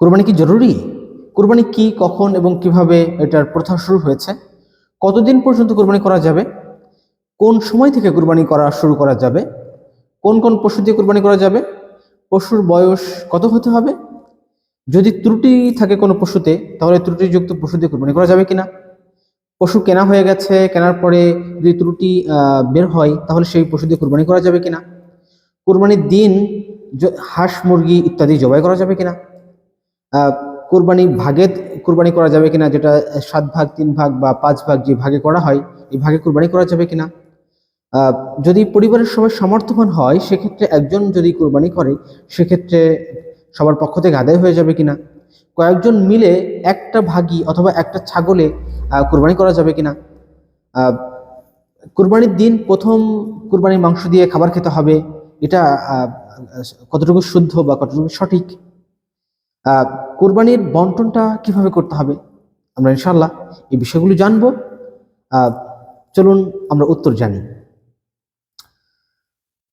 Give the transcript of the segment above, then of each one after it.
কোরবানি কি জরুরি? কোরবানি কি, কখন এবং কীভাবে এটার প্রথা শুরু হয়েছে? কতদিন পর্যন্ত কোরবানি করা যাবে? কোন সময় থেকে কোরবানি করা শুরু করা যাবে? কোন কোন পশু দিয়ে কোরবানি করা যাবে? পশুর বয়স কত হতে হবে? যদি ত্রুটি থাকে কোনো পশুতে, তাহলে ত্রুটিযুক্ত পশু দিয়ে কোরবানি করা যাবে কিনা? পশু কেনা হয়ে গেছে, কেনার পরে যদি ত্রুটি বের হয়, তাহলে সেই পশু দিয়ে কোরবানি করা যাবে কিনা? কোরবানির দিন হাঁস, মুরগি ইত্যাদি জবাই করা যাবে কিনা? কোরবানি ভাগে কোরবানি করা যাবে কিনা, যেটা সাত ভাগ, তিন ভাগ বা পাঁচ ভাগ যে ভাগে করা হয়, এই ভাগে কোরবানি করা যাবে কিনা? যদি পরিবারের সবাই সমর্থবান হয়, সেক্ষেত্রে একজন যদি কোরবানি করে, সেক্ষেত্রে সবার পক্ষ থেকে আদায় হয়ে যাবে কিনা? কয়েকজন মিলে একটা ভাগি অথবা একটা ছাগলে কোরবানি করা যাবে কিনা? কোরবানির দিন প্রথম কোরবানির মাংস দিয়ে খাবার খেতে হবে, এটা কতটুকু শুদ্ধ বা কতটুকু সঠিক? কোরবানির বন্টনটা কীভাবে করতে হবে? আমরা ইনশাল্লাহ এই বিষয়গুলো জানব। চলুন আমরা উত্তর জানি।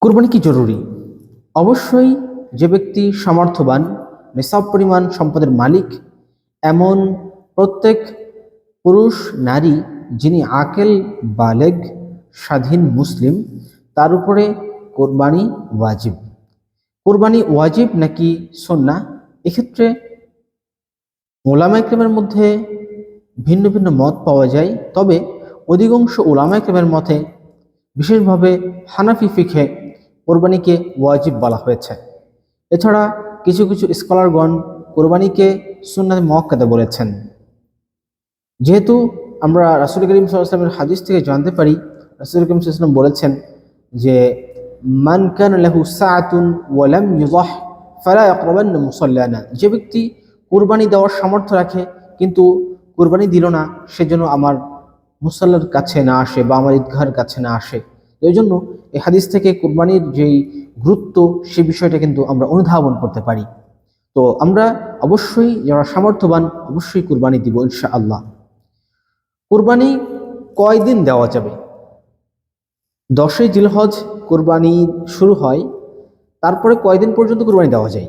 কোরবানি কি জরুরি? অবশ্যই যে ব্যক্তি সামর্থ্যবান, নিসাব পরিমাণ সম্পদের মালিক, এমন প্রত্যেক পুরুষ, নারী যিনি আকেল, বালেগ, স্বাধীন মুসলিম, তার উপরে কোরবানি ওয়াজিব। কোরবানি ওয়াজিব নাকি সন্না এক্ষেত্রে ওলামা ইকরামের মধ্যে ভিন্ন ভিন্ন মত পাওয়া যায়, তবে অধিকাংশ ওলামা ইকরামের মতে বিশেষভাবে হানাফি ফিখে কোরবানিকে ওয়াজিব বলা হয়েছে। এছাড়া কিছু কিছু স্কলারগণ কোরবানিকে সুন্নাত মক্কাদা বলেছেন। যেহেতু আমরা রাসুল করিম সাল্লামের হাদিস থেকে জানতে পারি, রাসুল করিম সাল্লাম বলেছেন যে, মান কান লাহু সাআতুন ওয়া লাম ইউযাহ ফালা ইয়াকরাবান্না মুসাল্লানা। যে ব্যক্তি কুরবানি দেওয়ার সামর্থ্য রাখে, কিন্তু কুরবানি দিল না সেজন্য আমার মুসল্লার কাছে না আসে বা আমার ঈদগাহের কাছে না আসে। এই জন্য এই হাদিস থেকে কুরবানির যেই গুরুত্ব, সে বিষয়টা কিন্তু আমরা অনুধাবন করতে পারি। তো আমরা অবশ্যই যারা সামর্থ্যবান, অবশ্যই কুরবানি দিব ইনশা আল্লাহ কুরবানি কয়দিন দেওয়া যাবে? দশই জিলহজ কুরবানি শুরু হয় তারপরে কয়দিন পর্যন্ত কুরবানি দেওয়া যায়?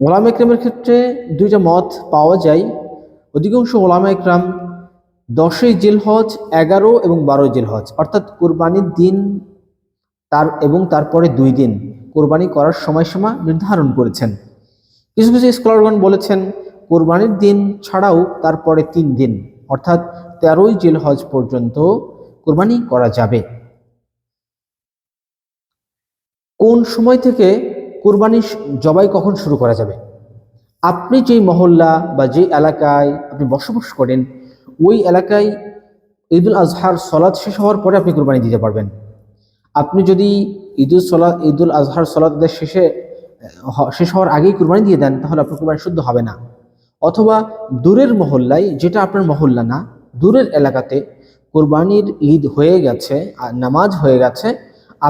ওলামা একরামের ক্ষেত্রে দুইটা মত পাওয়া যায়। অধিকাংশ ওলামা একরাম দশই জিলহজ, এগারো এবং বারোই জিলহজ। অর্থাৎ কোরবানির দিন তার এবং তারপরে দুই দিন কোরবানি করার সময়সীমা নির্ধারণ করেছেন। কিছু কিছু স্কলারগণ বলেছেন, কোরবানির দিন ছাড়াও তারপরে তিন দিন, অর্থাৎ তেরোই জিলহজ পর্যন্ত কোরবানি করা যাবে। কোন সময় থেকে কোরবানি জবাই কখন শুরু করা যাবে? আপনি যেই মহল্লা বা যে এলাকায় আপনি বসবাস করেন, ওই এলাকায় ঈদুল আজহার সলাদ শেষ হওয়ার পরে আপনি কোরবানি দিতে পারবেন। আপনি যদি ঈদুল সলা ঈদুল আজহার সলাদের শেষে শেষ হওয়ার আগেই কুরবানি দিয়ে দেন, তাহলে আপনার কুরবানি শুদ্ধ হবে না। অথবা দূরের মহল্লায়, যেটা আপনার মহল্লা না, দূরের এলাকাতে কোরবানির ঈদ হয়ে গেছে আর নামাজ হয়ে গেছে,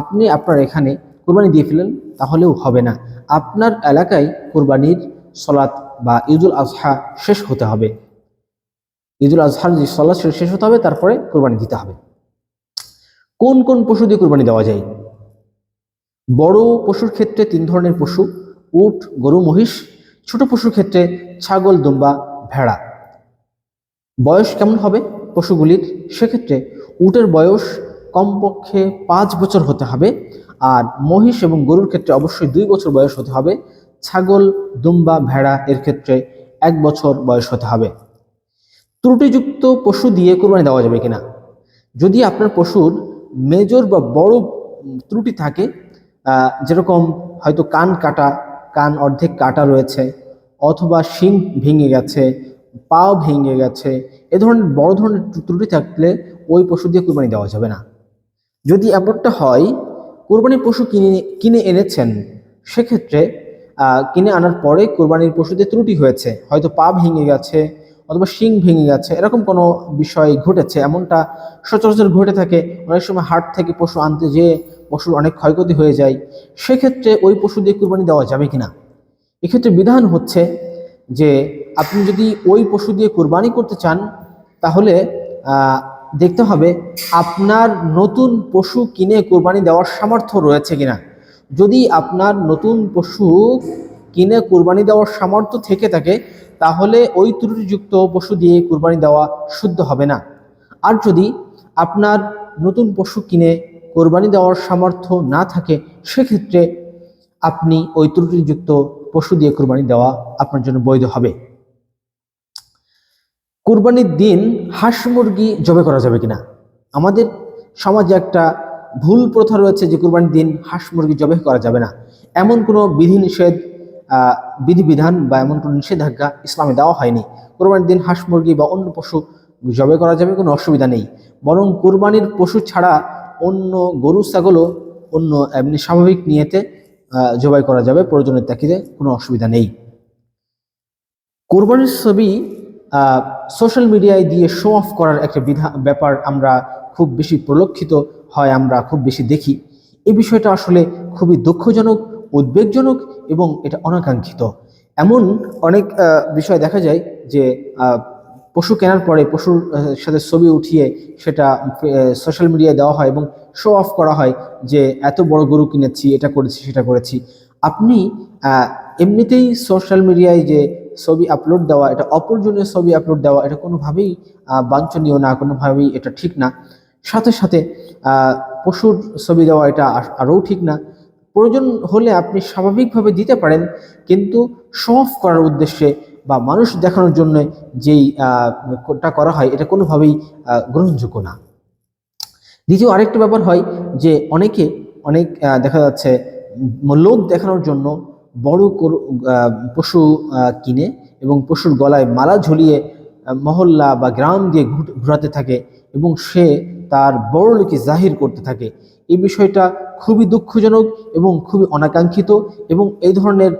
আপনি আপনার এখানে কোরবানি দিয়ে ফেলেন তাহলেও হবে না। আপনার এলাকায় কোরবানির সলাৎ বা ঈদুল আজহা শেষ হতে হবে। ঈদুল আজহার যে সলাৎ শেষ হতে হবে, তারপরে কোরবানি দিতে হবে। কোন কোন পশু দিয়ে কোরবানি দেওয়া যায়? বড় পশুর ক্ষেত্রে তিন ধরনের পশু, উট, গরু, মহিষ, ছোট পশুর ক্ষেত্রে ছাগল, দুম্বা, ভেড়া। বয়স কেমন হবে পশুগুলির? সেক্ষেত্রে উটের বয়স কমপক্ষে পাঁচ বছর হতে হবে। আর মহিষ এবং গরুর ক্ষেত্রে অবশ্যই দুই বছর বয়স হতে হবে। ছাগল, দুম্বা, ভেড়া এর ক্ষেত্রে এক বছর বয়স হতে হবে। ত্রুটিযুক্ত পশু দিয়ে কোরবানি দেওয়া যাবে কিনা? যদি আপনার পশুর মেজর বা বড় ত্রুটি থাকে যেরকম হয়তো কান কাটা, কান অর্ধেক কাটা রয়েছে, অথবা শিং ভেঙে গেছে, পাও ভেঙে গেছে, এ ধরনের বড় ধরনের ত্রু- ত্রুটি থাকলে ওই পশু দিয়ে কোরবানি দেওয়া যাবে না। যদি এমনটা হয় কোরবানির পশু কিনে কিনে এনেছেন, সেক্ষেত্রে কিনে আনার পরে কোরবানির পশুতে ত্রুটি হয়েছে। হয়তো পা ভেঙে গেছে, অথবা শিং ভেঙে গেছে, এরকম কোনো বিষয় ঘটেছে, এমনটা সচরাচর ঘটে থাকে। অনেক সময় হাট থেকে পশু আনতে যেয়ে পশুর অনেক ক্ষয়ক্ষতি হয়ে যায়। সেক্ষেত্রে ওই পশু দিয়ে কোরবানি দেওয়া যাবে কিনা? এক্ষেত্রে বিধান হচ্ছে যে, আপনি যদি ওই পশু দিয়ে কোরবানি করতে চান, তাহলে দেখতে হবে আপনার নতুন পশু কিনে কোরবানি দেওয়ার সামর্থ্য রয়েছে কিনা। যদি আপনার নতুন পশু কিনে কুরবানি দেওয়ার সামর্থ্য থেকে থাকে, তাহলে ওই ত্রুটিযুক্ত পশু দিয়ে কুরবানি দেওয়া শুদ্ধ হবে না। আর যদি আপনার নতুন পশু কিনে কোরবানি দেওয়ার সামর্থ্য না থাকে, সেক্ষেত্রে আপনি ওই ত্রুটিযুক্ত পশু দিয়ে কোরবানি দেওয়া আপনার জন্য বৈধ হবে। কোরবানির দিন হাঁস মুরগি জবে করা যাবে কিনা? আমাদের সমাজে একটা ভুল প্রথা রয়েছে যে কুরবানির দিন হাঁস মুরগি জবে করা যাবে না। এমন কোনো বিধিনিষেধ বিধিবিধান বা এমন কোনো নিষেধাজ্ঞা ইসলামে দেওয়া হয়নি। কোরবানির দিন হাঁস মুরগি বা অন্য পশু জবে করা যাবে, কোনো অসুবিধা নেই। বরং কোরবানির পশু ছাড়া অন্য গরু, ছাগলও অন্য এমনি স্বাভাবিক নিয়েতে জবাই করা যাবে, প্রয়োজনের তাকিদে কোনো অসুবিধা নেই। কোরবানির ছবি সোশ্যাল মিডিয়ায় দিয়ে শো অফ করার একটা বিধা, ব্যাপার আমরা খুব বেশি প্রলক্ষিত হয়, আমরা খুব বেশি দেখি। এই বিষয়টা আসলে খুবই দুঃখজনক, উদ্বেগজনক এবং এটা অনাকাঙ্ক্ষিত। এমন অনেক বিষয় দেখা যায় যে পশু কেনার পরে পশুর সাথে ছবি উঠিয়ে সেটা সোশ্যাল মিডিয়ায় দেওয়া হয় এবং শো অফ করা হয় যে, এত বড় গরু কিনেছি, এটা করেছি, সেটা করেছি। আপনি এমনিতেই সোশ্যাল মিডিয়ায় যে ছবি আপলোড দেওয়া এটা অপ্রয়োজনীয় ছবি আপলোড দেওয়া এটা কোনোভাবেই বাঞ্ছনীয় না কোনোভাবেই এটা ঠিক না। সাথে সাথে পশুর ছবি দেওয়া এটা আরও ঠিক না। প্রয়োজন হলে আপনি স্বাভাবিকভাবে দিতে পারেন কিন্তু শো অফ করার উদ্দেশ্যে বা মানুষ দেখানোর জন্য যেই আহ, টা করা হয় এটা কোনোভাবেই গ্রহণযোগ্য না। দ্বিতীয় আরেকটা ব্যাপার হয় যে অনেকে অনেক দেখা যাচ্ছে লোক দেখানোর জন্য বড় পশু কিনে এবং পশুর গলায় মালা ঝুলিয়ে মহল্লা বা গ্রাম দিয়ে ঘুরাতে থাকে এবং সে তার বড় লোকে জাহির করতে থাকে। এই বিষয়টা খুবই দুঃখজনক এবং খুবই অনাকাঙ্ক্ষিত এবং এই ধরনের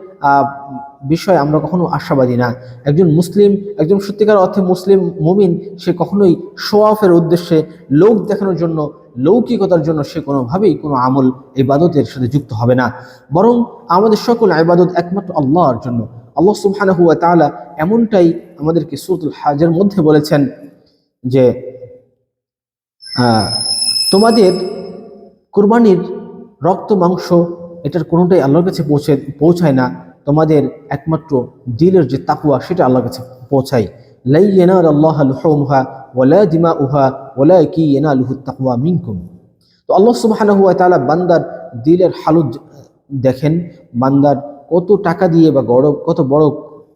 বিষয় আমরা কখনো আশাবাদী না। একজন মুসলিম, একজন সত্যিকার অর্থে মুসলিম মুমিন, সে কখনোই শো অফের উদ্দেশ্যে লোক দেখানোর জন্য, লৌকিকতার জন্য সে কোনোভাবেই কোনো আমল, ইবাদতের সাথে যুক্ত হবে না। বরং আমাদের সকল ইবাদত একমাত্র আল্লাহর জন্য। আল্লাহ সুবহানাহু ওয়া তাআলা এমনটাই আমাদেরকে সূরাতুল হাজের মধ্যে বলেছেন যে তোমাদের কুরবানির রক্ত মাংস এটার কোনোটাই আল্লাহর কাছে পৌঁছে, পৌঁছায় না। তোমাদের একমাত্র দিলের যে তাকুয়া, সেটা আল্লাহর কাছে পৌঁছায় লাইয়েনা আল্লাহ লুহা ওলা দিমা উহা ওলা কি এনা লুহু তাকুয়া মিনকুম। তো আল্লাহ সুবহানাহু হুয়া তাআলা বান্দার দিলের হালত দেখেন, বান্দার কত টাকা দিয়ে বা বড় কত বড়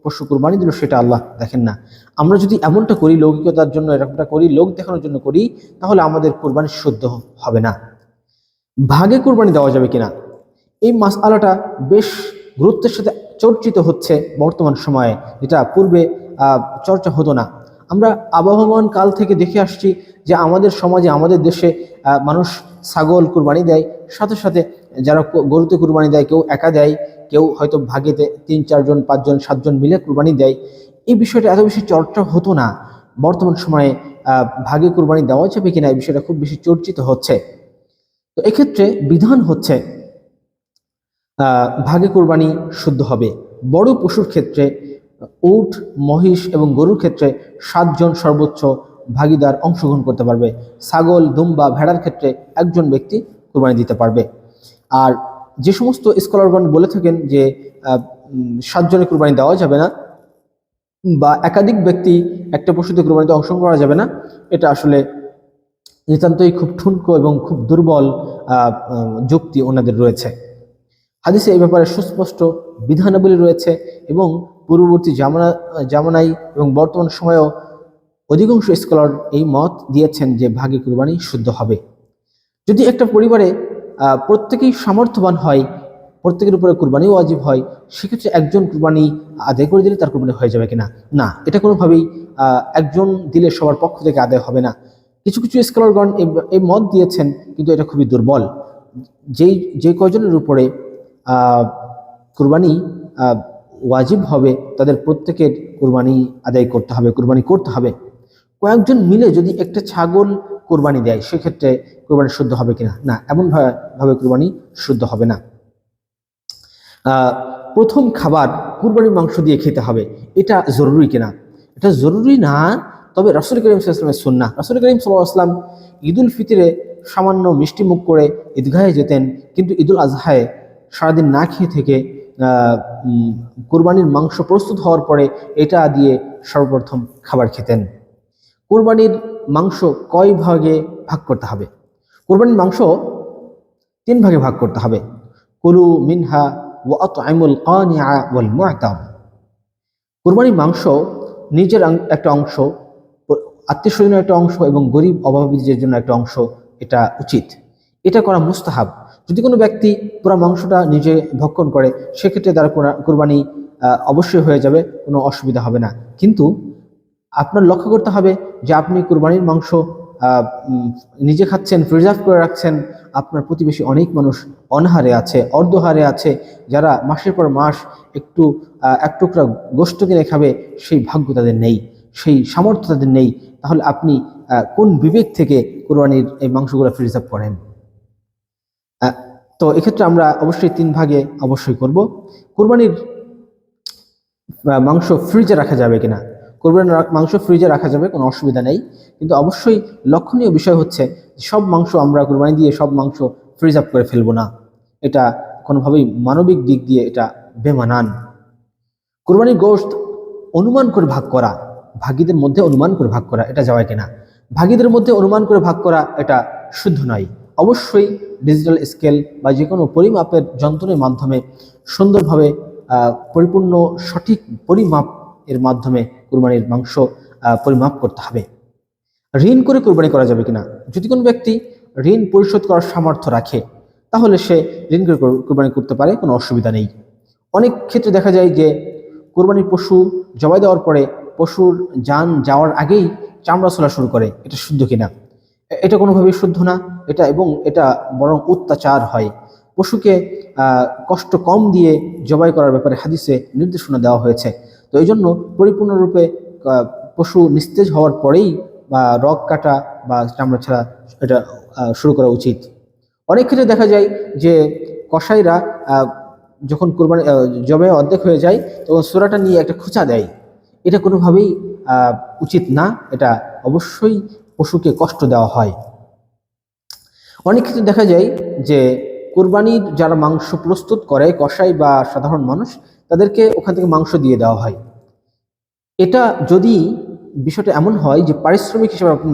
পশু কুরবানি দিল সেটা আল্লাহ দেখেন না। আমরা যদি এমনটা করি, লৌকিকতার জন্য, এরকমটা করি, লোক দেখানোর জন্য করি, তাহলে আমাদের কোরবানি শুদ্ধ হবে না। ভাগে কোরবানি দেওয়া যাবে কিনা? এই মাসআলাটা বেশ গুরুত্বের সাথে চর্চিত হচ্ছে বর্তমান সময়ে, যেটা পূর্বে চর্চা হতো না। আমরা আবহমান কাল থেকে দেখে আসছি যে আমাদের সমাজে, আমাদের দেশে মানুষ ছাগল কুরবানি দেয়। সাথে সাথে যারা গরুতে কুরবানি দেয়, কেউ একা দেয়, কেউ হয়তো ভাগেতে তিন, চারজন, পাঁচজন, সাতজন মিলে কুরবানি দেয়। এই বিষয়টা এত বেশি চর্চা হতো না। বর্তমান সময়ে ভাগে কুরবানি দেওয়া যাবে কিনা, এই বিষয়টা খুব বেশি চর্চিত হচ্ছে। তো এক্ষেত্রে বিধান হচ্ছে ভাগে কোরবানি শুদ্ধ হবে। বড় পশুর ক্ষেত্রে উট, মহিষ এবং গরুর ক্ষেত্রে সাতজন সর্বোচ্চ ভাগিদার অংশগ্রহণ করতে পারবে। ছাগল, দুম্বা, ভেড়ার ক্ষেত্রে একজন ব্যক্তি কোরবানি দিতে পারবে। আর যে সমস্ত স্কলারগণ বলে থাকেন যে সাতজনের কোরবানি দেওয়া যাবে না, বা একাধিক ব্যক্তি একটা পশুতে কোরবানিতে অংশগ্রহণ করা যাবে না, এটা আসলে নিতান্তই খুব ঠুনকো এবং খুব দুর্বল যুক্তি ওনাদের রয়েছে। হাদিসে এই ব্যাপারে সুস্পষ্ট বিধানাবলী রয়েছে এবং পূর্ববর্তী জামানা, জামানাই এবং বর্তমান সময়েও অধিকাংশ স্কলার এই মত দিয়েছেন যে ভাগে কুরবানি শুদ্ধ হবে। যদি একটা পরিবারে প্রত্যেকেই সামর্থ্যবান হয়, প্রত্যেকের উপরে কুরবানি ওয়াজিব হয়, সেক্ষেত্রে একজন কুরবানি আদায় করে দিলে তার কুরবানি হয়ে যাবে কিনা? না, এটা কোনোভাবেই একজন দিলে সবার পক্ষ থেকে আদায় হবে না। কিছু কিছু স্কলারগণ এই- মত দিয়েছেন, কিন্তু এটা খুবই দুর্বল। যেই যে কয়জনের উপরে কুরবানি ওয়াজিব হবে। তাদের প্রত্যেকের কুরবানি আদায় করতে হবে, কুরবানি করতে হবে। কয়েকজন মিলে যদি একটা ছাগল কোরবানি দেয়, সেক্ষেত্রে কোরবানি শুদ্ধ হবে কিনা? না এমন ভাবে কোরবানি শুদ্ধ হবে না। প্রথম খাবার কুরবানির মাংস দিয়ে খেতে হবে। এটা জরুরি কিনা? এটা জরুরি না, তবে রসুল করিম সাল্লামের সুন্না রসুল করিম সাল্লাম ঈদুল ফিতরে সামান্য মিষ্টি মুখ করে ঈদগাহে যেতেন, কিন্তু ঈদুল আজহায় সারাদিন না খেয়ে থেকে কুরবানির মাংস প্রস্তুত হওয়ার পরে এটা দিয়ে সর্বপ্রথম খাবার খেতেন। কুরবানির মাংস কয় ভাগে ভাগ করতে হবে? কুরবানির মাংস তিন ভাগে ভাগ করতে হবে। কুলু মিনহা ও আতআমুল কানিআ ওয়াল মুআতাম। কুরবানির মাংস নিজের একটা অংশ আত্মীয় স্বজনের একটা অংশ এবং গরিব অভাবীদের জন্য একটা অংশ, এটা উচিত। এটা করা মুস্তাহাব। যদি কোনো ব্যক্তি পুরো মাংসটা নিজে ভক্ষণ করে, সেক্ষেত্রে তার কোরবানি অবশ্যই হয়ে যাবে, কোনো অসুবিধা হবে না। কিন্তু আপনার লক্ষ্য করতে হবে যে আপনি কুরবানির মাংস নিজে খাচ্ছেন প্রিজার্ভ করে রাখছেন, আপনার প্রতিবেশী অনেক মানুষ অনাহারে আছে, অর্ধহারে আছে, যারা মাসের পর মাস একটু এক টুকরা গোষ্ঠ কিনে খাবে, সেই ভাগ্য তাদের নেই, সেই সামর্থ্য তাদের নেই। তাহলে আপনি কোন বিবেক থেকে কোরবানির এই মাংসগুলো প্রিজার্ভ করেন? তো এক্ষেত্রে আমরা অবশ্যই তিন ভাগে অবশ্যই করব। কোরবানির মাংস ফ্রিজে রাখা যাবে কিনা? কোরবানির মাংস ফ্রিজে রাখা যাবে, কোনো অসুবিধা নেই। কিন্তু অবশ্যই লক্ষণীয় বিষয় হচ্ছে সব মাংস আমরা কোরবানি দিয়ে সব মাংস ফ্রিজ আপ করে ফেলব না। এটা কোনোভাবেই মানবিক দিক দিয়ে এটা বেমানান। কোরবানির গোশত অনুমান করে ভাগ করা, ভাগীদের মধ্যে অনুমান করে ভাগ করা, এটা যাওয়ায় কিনা? ভাগীদের মধ্যে অনুমান করে ভাগ করা এটা শুদ্ধ নয়। অবশ্যই ডিজিটাল স্কেল বা যে কোনো পরিমাপের যন্ত্রের মাধ্যমে সুন্দরভাবে পরিপূর্ণ সঠিক পরিমাপ এর মাধ্যমে কুরবানির মাংস পরিমাপ করতে হবে। ঋণ করে কোরবানি করা যাবে কিনা? যদি কোনো ব্যক্তি ঋণ পরিশোধ করার সামর্থ্য রাখে, তাহলে সে ঋণ করে কোরবানি করতে পারে, কোনো অসুবিধা নেই। অনেক ক্ষেত্রে দেখা যায় যে কোরবানির পশু জবাই দেওয়ার পরে পশুর যান যাওয়ার আগেই চামড়া ছোলা শুরু করে, এটা শুদ্ধ কিনা? এটা কোনোভাবেই শুদ্ধ না, এটা এবং এটা বরং অত্যাচার হয়। পশুকে কষ্ট কম দিয়ে জবাই করার ব্যাপারে হাদিসে নির্দেশনা দেওয়া হয়েছে। তো এই জন্য পরিপূর্ণরূপে পশু নিস্তেজ হওয়ার পরেই বা রগ কাটা বা চামড়া ছাড়া এটা শুরু করা উচিত। অনেক ক্ষেত্রে দেখা যায় যে কসাইরা যখন কোরবানি জবে অর্ধেক হয়ে যায়, তখন সোরাটা নিয়ে একটা খোঁচা দেয়। এটা কোনোভাবেই উচিত না, এটা অবশ্যই পশুকে কষ্ট দেওয়া হয়। অনেক ক্ষেত্রে দেখা যায় যে কোরবানির যারা মাংস প্রস্তুত করে কষাই বা সাধারণ মানুষ, তাদেরকে ওখান থেকে মাংস দিয়ে দেওয়া হয়। এটা যদি বিষয়টা এমন হয় যে পারিশ্রমিক হিসেবে আপনি